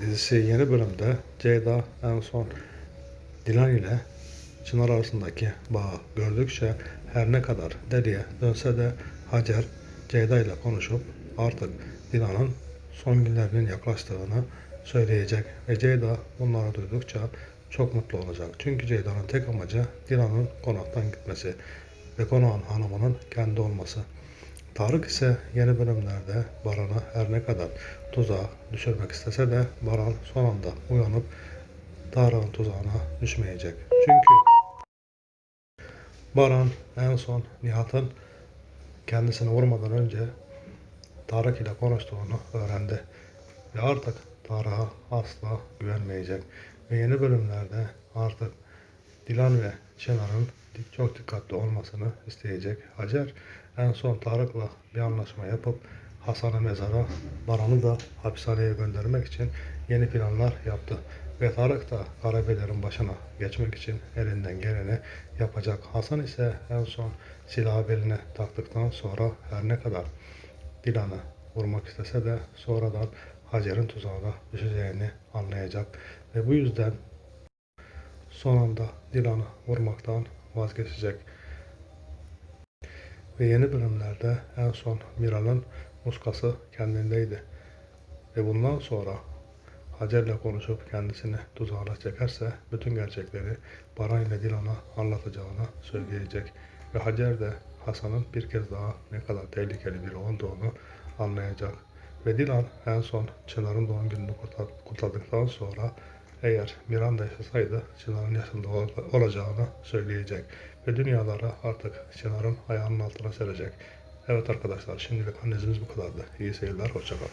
Dizisi yeni bölümde Ceyda en son Dilan ile Çınar arasındaki bağı gördükçe her ne kadar deliye dönse de Hacer Ceyda ile konuşup artık Dilan'ın son günlerinin yaklaştığını söyleyecek ve Ceyda bunları duydukça çok mutlu olacak. Çünkü Ceyda'nın tek amacı Dilan'ın konaktan gitmesi ve konağın hanımının kendi olması. Tarık ise yeni bölümlerde Baran'ı her ne kadar tuzağa düşürmek istese de Baran son anda uyanıp Tarık'ın tuzağına düşmeyecek. Çünkü Baran en son Nihat'ın kendisini vurmadan önce Tarık ile konuştuğunu öğrendi. Ve artık Tarık'a asla güvenmeyecek. Ve yeni bölümlerde artık Dilan ve Çınar'ın çok dikkatli olmasını isteyecek. Hacer en son Tarık'la bir anlaşma yapıp Hasan'ı mezara, Baran'ı da hapishaneye göndermek için yeni planlar yaptı. Ve Tarık da Karabeyler'in başına geçmek için elinden geleni yapacak. Hasan ise en son silahı beline taktıktan sonra her ne kadar Dilan'ı vurmak istese de sonradan Hacer'in tuzağına düşeceğini anlayacak. Ve bu yüzden son anda Dilan'ı vurmaktan vazgeçecek. Ve yeni bölümlerde en son Miral'ın muskası kendindeydi. Ve bundan sonra Hacer'le konuşup kendisini tuzağına çekerse bütün gerçekleri Baran ile Dilan'a anlatacağını söyleyecek. Ve Hacer de Hasan'ın bir kez daha ne kadar tehlikeli biri olduğunu anlayacak. Ve Dilan en son Çınar'ın doğum gününü kutla- kutladıktan sonra eğer Miranda yaşasaydı Çınar'ın yaşında ol- olacağını söyleyecek. Ve dünyaları artık Çınar'ın ayağının altına serecek. Evet arkadaşlar şimdilik analizimiz bu kadardı. İyi seyirler, hoşçakalın.